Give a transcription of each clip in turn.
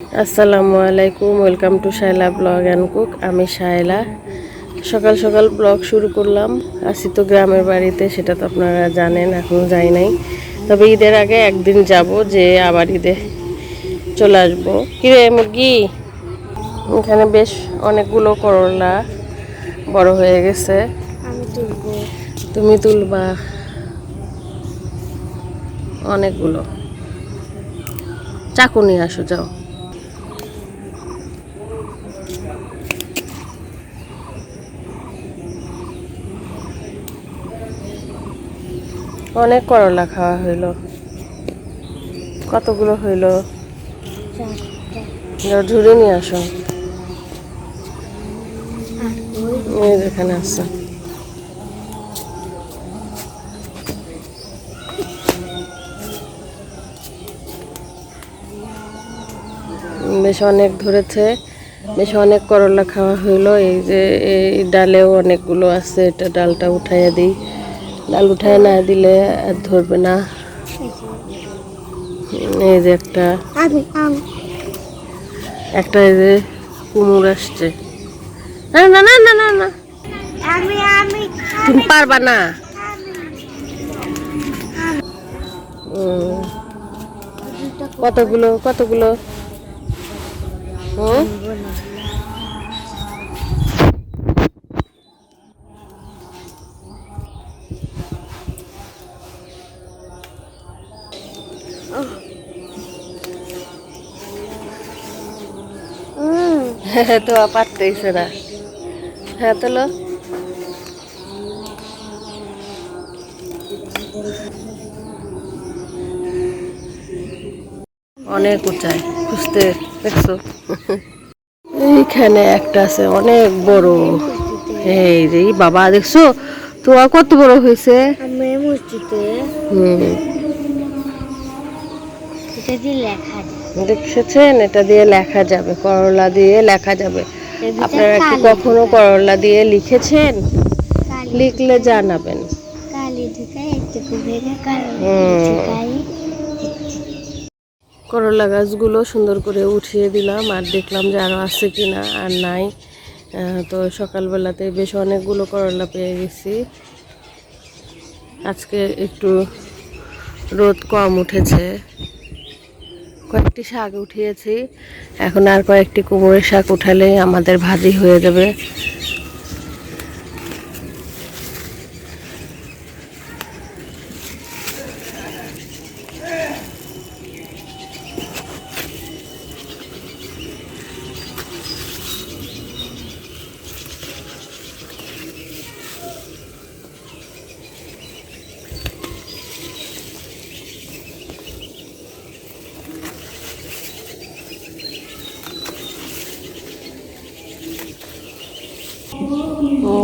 আসসালামু আলাইকুম welcome to Shaila blog and cook. আমি শাইলা সকাল সকাল ব্লগ শুরু করলাম। আসি তো গ্রামের বাড়িতে সেটা তো আপনারা জানেন এখনও যাই নাই। তবে ঈদের আগে একদিন যাব যে আবার ঈদে চলে আসব। কিরে মুরগি? এখানে বেশ অনেকগুলো করলা বড় হয়ে গেছে। তুমি তুলবা। অনেকগুলো। চাকু নিয়ে আসো যাও। অনেক করলা খাওয়া হইল। কতগুলো হইল? ঝুড়ি নিয়ে আসো। যেখানে আছে বেশ অনেক ধরেছে, বেশ অনেক করলা খাওয়া হইল। এই যে এই ডালেও অনেকগুলো আছে, এটা ডালটা উঠাইয়া দিই। ডাল উঠায় না দিলে আর ধরবে না। এই যে একটা। একটা এই যে কুমড় আসছে। না না না না না। না তুমি পারবা না। কতগুলো কতগুলো? হুম? তো পারতেইছে না। হ্যাঁ তোলো অনেক উঁচাই খুঁজতে দেখছ? এইখানে একটা আছে অনেক বড়। এই যে বাবা দেখছ? তোমার কত বড় হয়েছে? হুম। লেখা আছে দেখেছেন? এটা দিয়ে লেখা যাবে করলা দিয়ে লেখা যাবে। আপনারা কি কখনো করলা দিয়ে লিখেছেন? লিখলে জানাবেন। করলা গাছগুলো সুন্দর করে উঠিয়ে দিলাম আর দেখলাম যে আরও আছে কিনা আর নাই। তো সকালবেলাতে বেশ অনেকগুলো করলা পেয়ে গেছি। আজকে একটু রোদ কম উঠেছে। কয়েকটি শাক উঠিয়েছি। এখন আর কয়েকটি কুমড়োর শাক উঠালে আমাদের ভাজি হয়ে যাবে।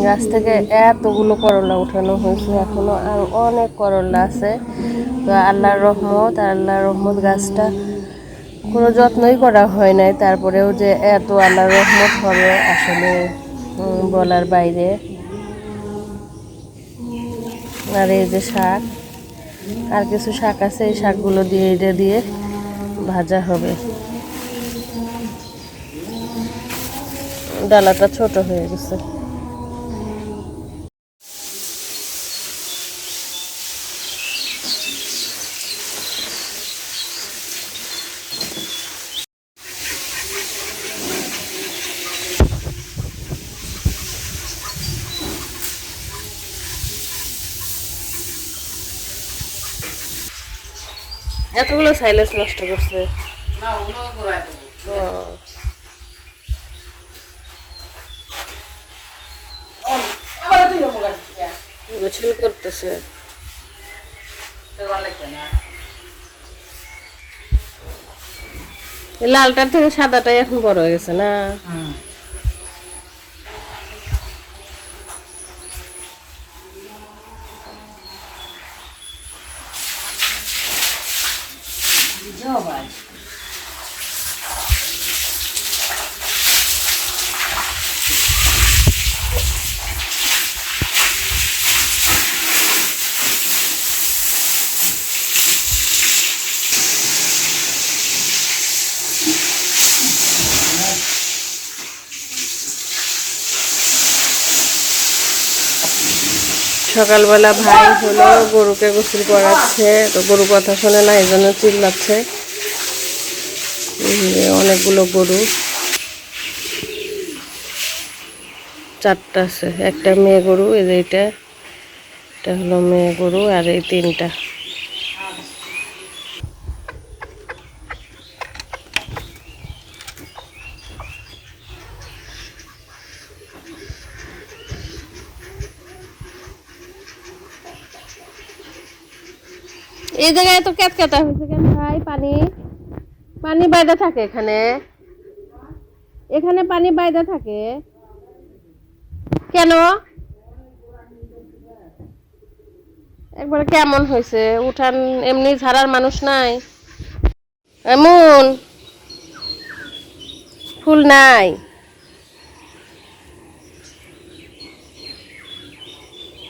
গাছ থেকে এতগুলো করলা উঠানো হয়েছে এখনও, আর অনেক করলা আছে। তো আল্লাহর রহমত আল্লাহর রহমত গাছটা কোনো যত্নই করা হয় নাই। তারপরেও যে এত আল্লাহর রহমত হবে আসলে বলার বাইরে। আর এই যে শাক, আর কিছু শাক আছে, এই শাকগুলো দিয়ে, এটা দিয়ে ভাজা হবে। ডালাটা ছোট হয়ে গেছে। এতগুলো সাইলেন্স নষ্ট করছে। করতেছে। লালটার থেকে সাদাটাই এখন বড় হয়ে গেছে না? সকালবেলা ভাই হলো গরুকে গোসল করাচ্ছে, তো গরু কথা শোনে না এই জন্য চিল্লাচ্ছে অনেকগুলো গরু। চারটা আছে, একটা মেয়ে গরু, এই যে এটা। এটা হলো মেয়ে গরু, আর এই তিনটা। এই জায়গায় তো ক্যাতক্যাতা হয়েছে কেন? ভাই, পানি। পানি বাইরে থাকে এখানে। এখানে পানি বাইরে থাকে। কেন? একবারে কেমন হয়েছে? উঠান এমনি ঝাড়ার মানুষ নাই। এমন। ফুল নাই।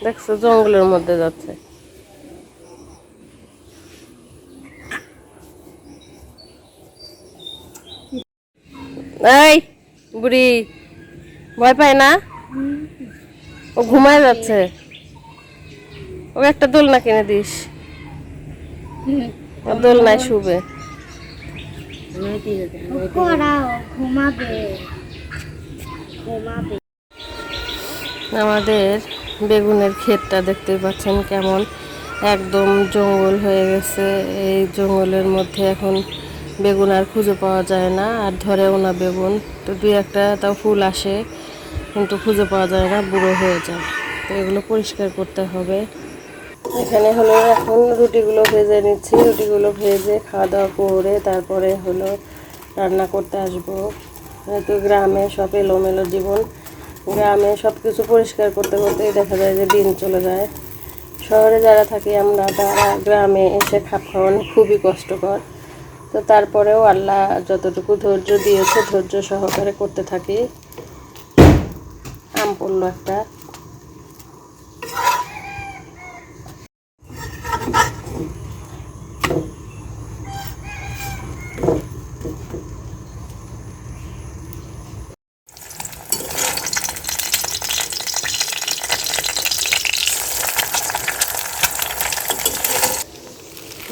দেখছ, জঙ্গলের মধ্যে যাচ্ছে। এই বুড়ি ভয় পায় না? ও ঘুমায় যাচ্ছে। ও একটা দোলনা কিনে দিস। দোলনায় শুবে। আমাদের বেগুনের ক্ষেতটা দেখতে পাচ্ছেন কেমন। একদম জঙ্গল হয়ে গেছে। এই জঙ্গলের মধ্যে এখন বেগুন আর খুঁজে পাওয়া যায় না, আর ধরেও না বেগুন। তো দুই একটা তাও ফুল আসে, কিন্তু খুঁজে পাওয়া যায় না, বুড়ো হয়ে যায়। তো এগুলো পরিষ্কার করতে হবে। এখানে হলো এখন রুটিগুলো ভেজে নিচ্ছি। রুটিগুলো ভেজে খাওয়া দাওয়া করে তারপরে হলো রান্না করতে আসব। হয়তো গ্রামে সব এলোমেলো জীবন, গ্রামে সব কিছু পরিষ্কার করতে করতেই দেখা যায় যে দিন চলে যায়। শহরে যারা থাকি আমরা, তারা গ্রামে এসে খাপ খাওয়ানো খুবই কষ্টকর। তো তারপরেও আল্লাহ যতটুকু ধৈর্য দিয়েছে ধৈর্য সহকারে করতে থাকি। আম পড়ল একটা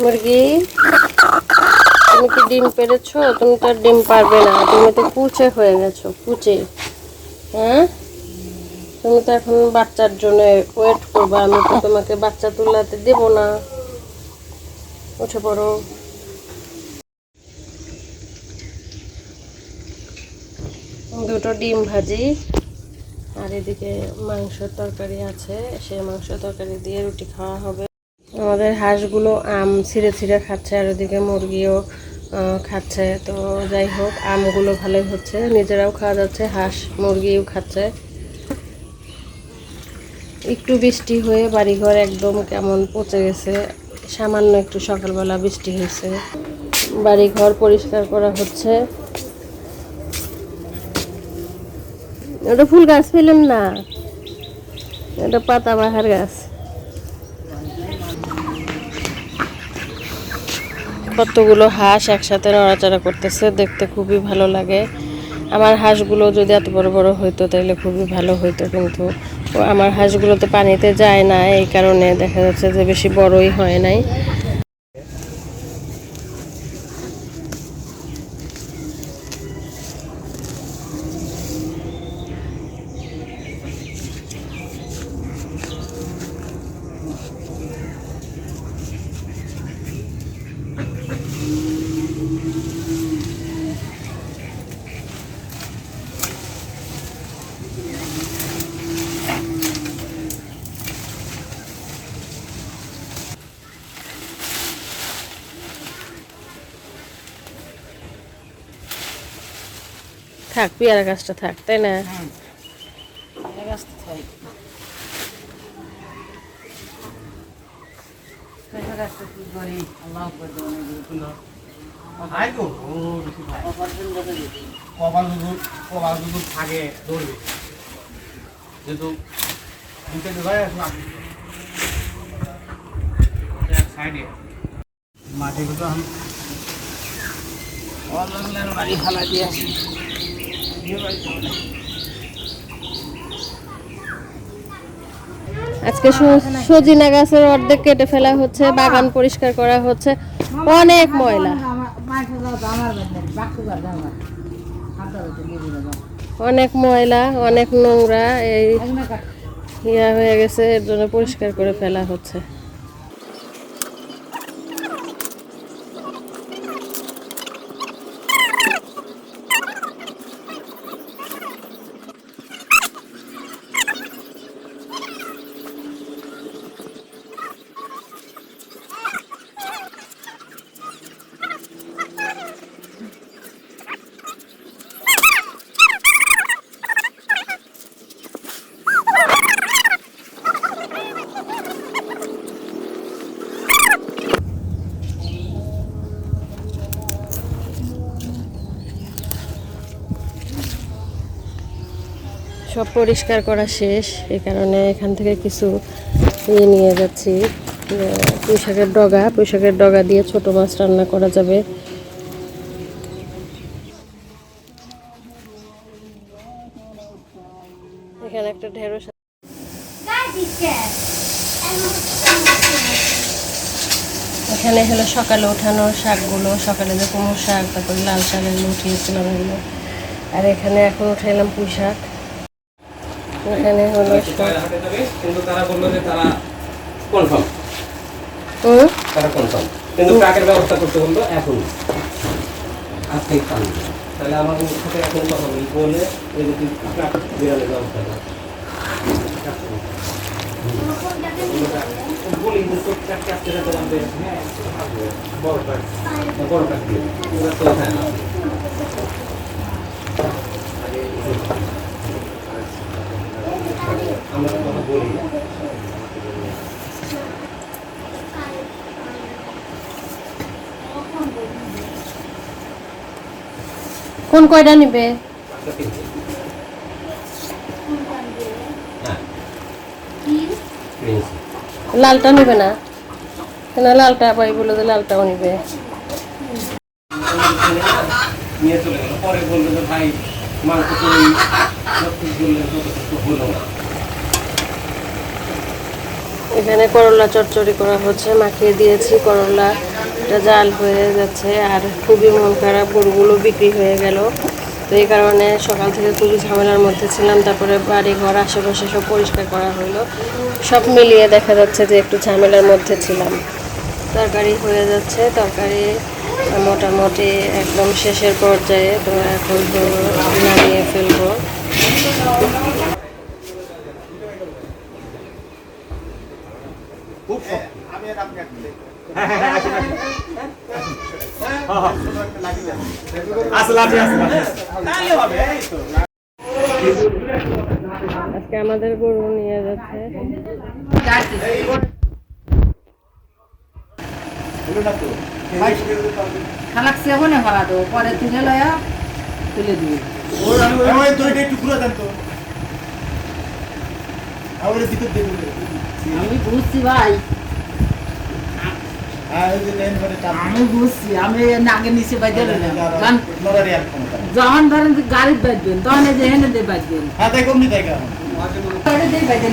মুরগি তুমি কি ডিম পেরেছ? তুমি তো ডিম পারবে না। তুমি তো কুচে হয়ে গেছো কুচে হ্যাঁ? তুমি তো এখন বাচ্চার জন্য ওয়েট করবে। আমি তো তোমাকে বাচ্চা তুলাতে দেব না। উঠে পড়ো। দুটো ডিম ভাজি। আর এদিকে মাংসের তরকারি আছে। সেই মাংস তরকারি দিয়ে রুটি খাওয়া হবে। আমাদের হাঁসগুলো আম ছিঁড়ে ছিঁড়ে খাচ্ছে, আর ওদিকে মুরগিও খাচ্ছে। তো যাই হোক, আমগুলো ভালোই হচ্ছে। নিজেরাও খাওয়া যাচ্ছে, হাঁস মুরগিও খাচ্ছে। একটু বৃষ্টি হয়ে বাড়িঘর একদম কেমন পচে গেছে। সামান্য একটু সকালবেলা বৃষ্টি হয়েছে। বাড়িঘর পরিষ্কার করা হচ্ছে। ওটা ফুল গাছ পেলাম না। এটা পাতাবাহার গাছ। কতগুলো হাঁস একসাথে নড়াচড়া করতেছে, দেখতে খুবই ভালো লাগে। আমার হাঁসগুলো যদি এত বড় বড় হইতো তাহলে খুবই ভালো হইতো কিন্তু। আমার হাঁসগুলো তো পানিতে যায় না, এই কারণে দেখা যাচ্ছে যে বেশি বড়ই হয় নাই। থাক পেয়ারা গাছটা থাক তাই না? থাকে। দৌড়বে যেহেতু দুটো দেওয়া সাইডে মাটিগুলো আমি ফালা দিয়ে আসি। আজকে সজিনা গাছের অর্ধেক কেটে ফেলা হচ্ছে, বাগান পরিষ্কার করা হচ্ছে। অনেক ময়লা। অনেক ময়লা, অনেক নোংরা, এই ইয়া হয়ে গেছে, এর জন্য পরিষ্কার করে ফেলা হচ্ছে। সব পরিষ্কার করা শেষ। এই কারণে এখান থেকে কিছু ইয়ে নিয়ে যাচ্ছি। পুঁই শাকের ডগা। পুঁই শাকের ডগা দিয়ে ছোট মাছ রান্না করা যাবে। এখানে একটা ঢেঁড়স এখানে হলো সকালে ওঠানো শাকগুলো। সকালে যে কুমড়ো শাক, তারপরে লাল শাক এগুলো উঠিয়েছিলাম এগুলো। আর এখানে এখন উঠাইলাম পুঁই শাক এখানে হলো কিন্তু তারা বলল যে তারা কনফার্ম হুম? তারা কনফার্ম কিন্তু ট্রাকের ব্যবস্থা করতে বলল এখন আজকে পান তাহলে আমার সাথে এখন কথা বলি। বলে যদি ট্রাক বিড়ালের ব্যবস্থা করে। বলি কিন্তু হ্যাঁ বড় ট্রাক বড় ট্রাক দিয়ে। ওরা তো হ্যাঁ আমরা কথা বলি না। কোন কয়টা নিবে? হ্যাঁ। লালটা নিবে না? কেন লালটা পাই বলে যে লালটাও নিবে। নিয়ে চলে গেল। পরে বলল যে ভাই মাংস তো হলো না। এখানে করলা চচ্চড়ি করা হচ্ছে, মাখিয়ে দিয়েছি করলা এটা জাল হয়ে যাচ্ছে আর খুবই মন খারাপ, গরুগুলো বিক্রি হয়ে গেল। তো এই কারণে সকাল থেকে খুবই ঝামেলার মধ্যে ছিলাম, তারপরে বাড়ি ঘর আশেপাশে সব পরিষ্কার করা হলো। সব মিলিয়ে দেখা যাচ্ছে যে একটু ঝামেলার মধ্যে ছিলাম। তরকারি হয়ে যাচ্ছে, তরকারি মোটামুটি একদম শেষের পর্যায়ে, তো এখন নামিয়ে ফেলব। আজকে আমাদের গরু নিয়ে যাচ্ছে। খালাক সেবনে ভরা দেবো পরে তুলে লয়া তুলে দিবি। আমি বুঝছি ভাই। আমি বুঝছি আমি আগে নিচে বাজে যখন ধরেন গাড়ি বাজবেন তখন এই যে হেনে দিয়ে বাজবেন দিয়ে বাজেন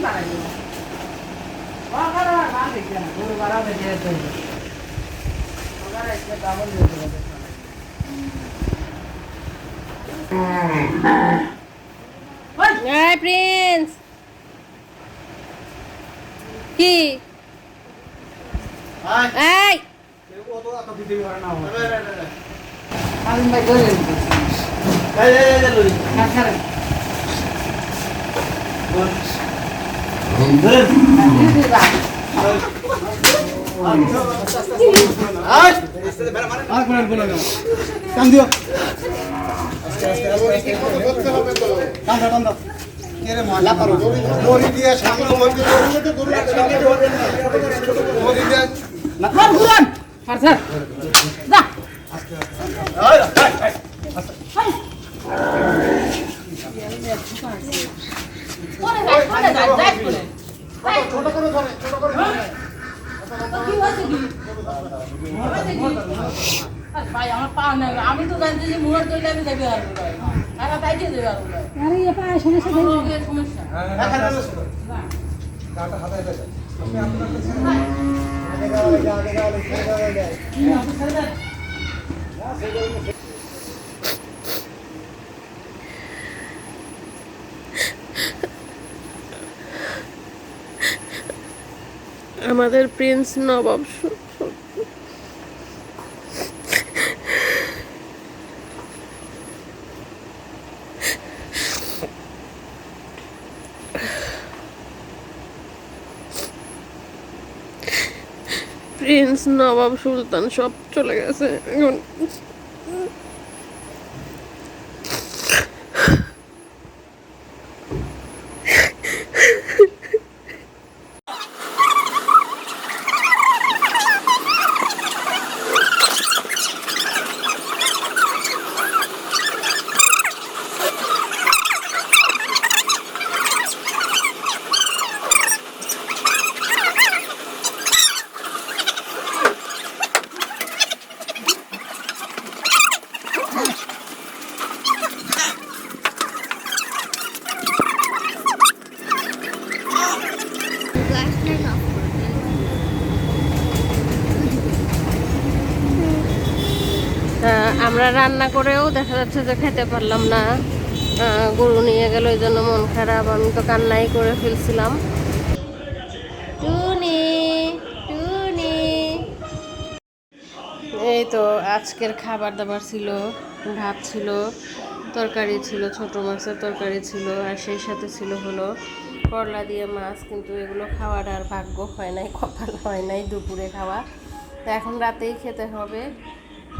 প্রিন্স কি এই হারুন ভাই ধরে নিতেছে। ঘুরান। ছাড়। যা। আয় আয় পরে যাই, পরে যাই, যাই পরে। যাই। ছোট করে ধরে ছোট করে ধরে তো কি হয়েছে কি? হয়েছে কি? আরে আমি তো যে মুহূর্ত হইলে আমি আর তাই দিয়ে যাবে পারব না। আমার রোগের সমস্যা। এখানে না। কাটা হাতে দে আপনি আপনার কাছে আগে গাও আগে আগে আগে গাও কি হবে, ছেড়ে দেন। আমাদের প্রিন্স নবাব সু- প্রিন্স নবাব সুলতান সব চলে গেছে। এখন আমরা রান্না করেও দেখা যাচ্ছে যে খেতে পারলাম না। গরু নিয়ে গেল ওই জন্য মন খারাপ। আমি তো কান্নাই করে ফেলছিলাম। টুনি টুনি। এই তো আজকের খাবার দাবার ছিল, ভাত ছিল, তরকারি ছিল, ছোট মাছের তরকারি ছিল, আর সেই সাথে ছিল হলো করলা দিয়ে মাছ, কিন্তু এগুলো খাওয়ার আর ভাগ্য হয় নাই, কপাল হয় নাই দুপুরে খাওয়া। তো এখন রাতেই খেতে হবে।